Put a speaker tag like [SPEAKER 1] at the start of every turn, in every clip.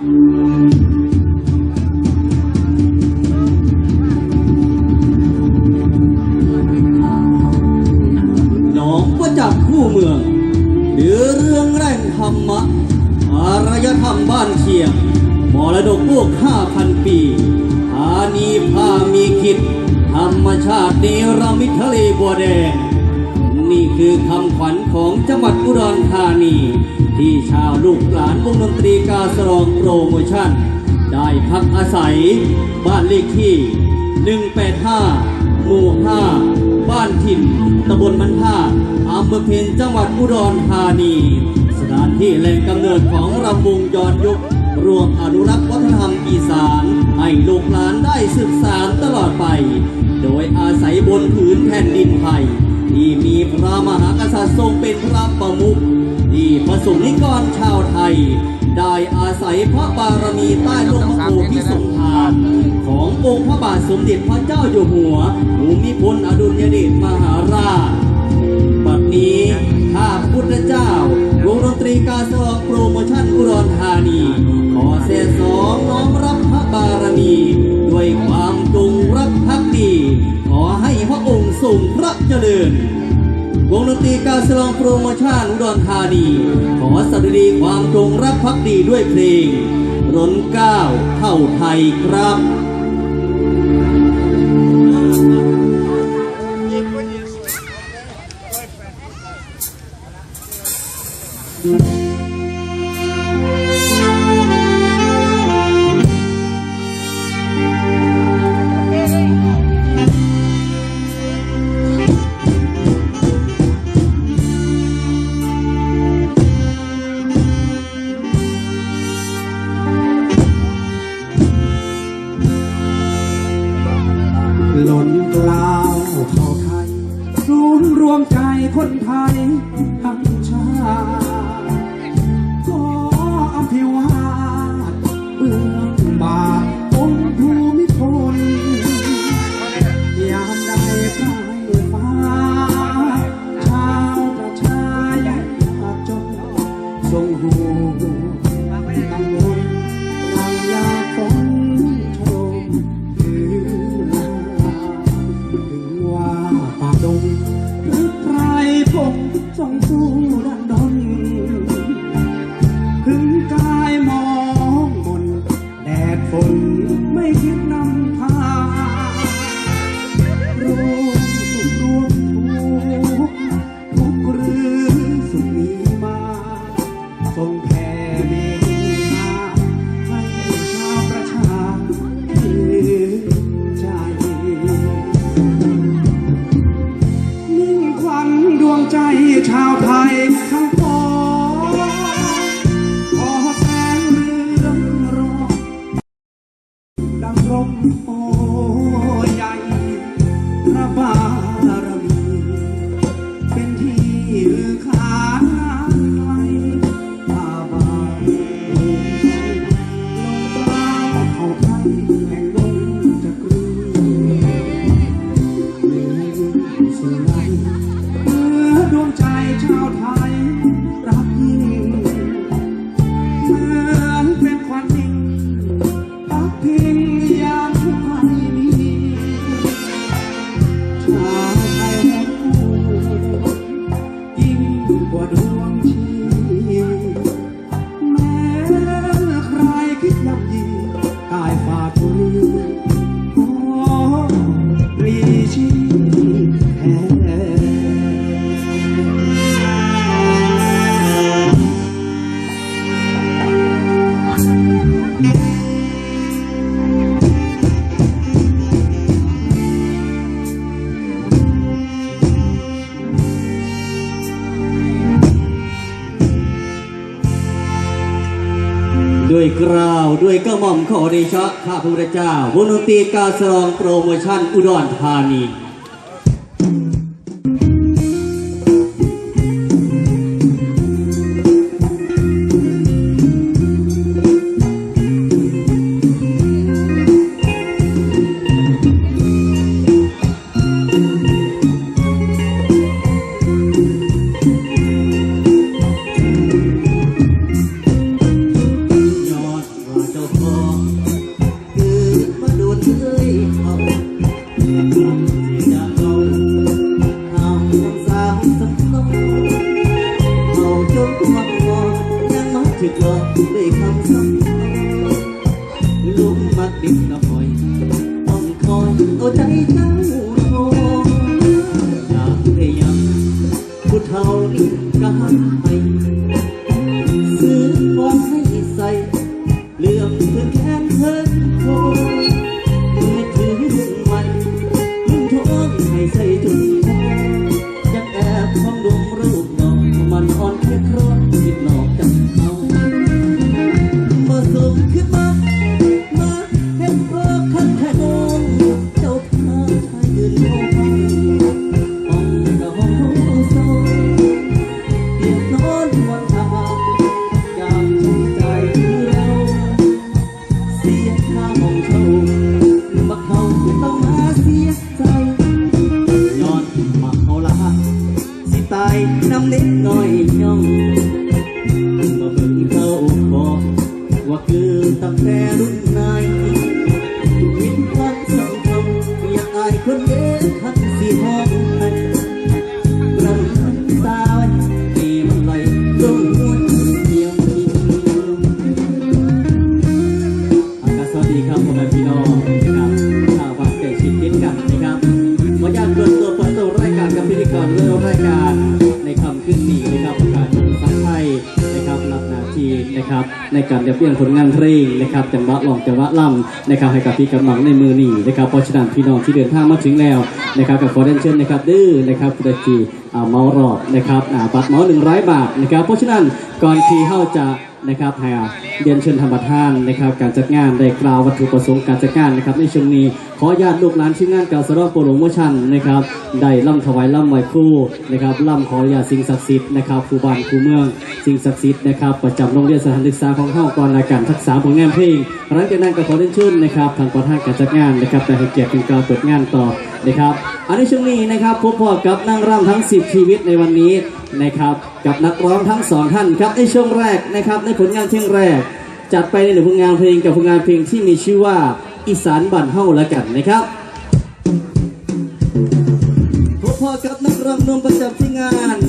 [SPEAKER 1] หนองประจักษ์ผู้เมือง หรือเรื่องแร่งธรรมะ อารยธรรมบ้านเชียงมรดกโลกห้าพันปีธานีพามีคิดธรรมชาติเนรมิตทะเลบัวแดง นี่คือคำขวัญของจังหวัดอุดรธานี ที่ชาวลูกหลานวงดนตรีกาสรองโปรโมชั่น ได้พักอาศัย บ้านเลขที่ 185 หมู่ 5 บ้านถิ่นตำบลมันท่าอำเภอเพนจังหวัดอุดรธานี สถานที่แหล่งกำเนิดของรำวงย้อนยุครวมอนุรักษ์วัฒนธรรมอีสานให้ลูกหลานได้สืบสานตลอดไป โดยอาศัยบนผืนแผ่นดินไทยที่มีพระมหากษัตริย์ทรงเป็นพระประมุข ที่พระสงฆ์นิกรชาวไทย ได้อาศัยพระบารมีใต้ร่มพระโพธิสมภารขององค์พระบาทสมเด็จพระเจ้าอยู่หัวภูมิพลอดุลยเดชมหาราช บัดนี้ข้าพุทธเจ้า วงดนตรีการสลองโปรโมชั่นอุร ตีการสลองโปรโมชั่นอุดรธานี ขอสดุดีความจงรักภักดีด้วยเพลง ร้นก้า
[SPEAKER 2] วเข้าไทยครับ ทรงหูกังวลทางยาฝนโชมคืนนาถึงว่าป่าดงหรือไพรพงทรงสู้ ด้วยกล้าวด้วยกระ
[SPEAKER 1] หม่อมขอเดชะข้าพระพุทธเจ้าวงดนตรีการสลองโปรโมชั่นอุดรธานี พิ่ สิตายน้ำนิดหน่อยย่อง การเรียบเรียงผลงานเพลงนะครับจังหวะหลองจังหวะล่ำนะครับให้กับพี่กับน้องในมือนี่นะครับเพราะฉะนั้นพี่น้องที่เดินทางมาถึงแล้วนะครับกับขอเรียนเชิญนะครับดื้อนะครับคุณจีอ่าเมารอบนะครับอ่าบัตรเมาหนึ่งร้อยบาทนะครับเพราะฉะนั้นก่อนที่เข้าจะ นะครับห้เรียนเชิญธรรมทานนะครับ การจัดงานได้กล่าววัตถุประสงค์การจัดงานนะครับ ในช่วงนี้ขอญาติลูกหลานทีมงานกาสรอโปรโมชั่นนะครับได้ล่ำถวายล่ำไหวครู่นะครับล่ำขอญาติสิ่งศักดิ์สิทธิ์นะครับครูบ้านครูเมือง สิ่งศักดิ์สิทธิ์นะครับประจำโรงเรียนสถานศึกษาของเฮาก่อนรายการทักษะผลงานเพลงหลังจากนั้นก็ขอเรียนเชิญนะครับทางประธานการจัดงานนะครับได้ให้เกียรติเป็นการเปิดงานต่อนะครับอันในช่วงนี้นะครับพบพอกับนางรำทั้ง 10 ชีวิตในวันนี้ นะครับ กับนักร้องทั้งสองท่านครับในช่วงแรกนะครับ ในผลงานเพลงแรก จัดไปในหนึ่งผลงานเพลงกับผลงานเพลงที่มีชื่อว่าอีสานบันเฮาละกันนะครับพบพอกับนักร้องนุ่มประจำที่งาน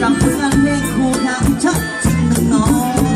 [SPEAKER 1] กับเพื่อนเพ
[SPEAKER 2] ลงคู่
[SPEAKER 1] ทา
[SPEAKER 2] งชัดจริ
[SPEAKER 1] งน้อง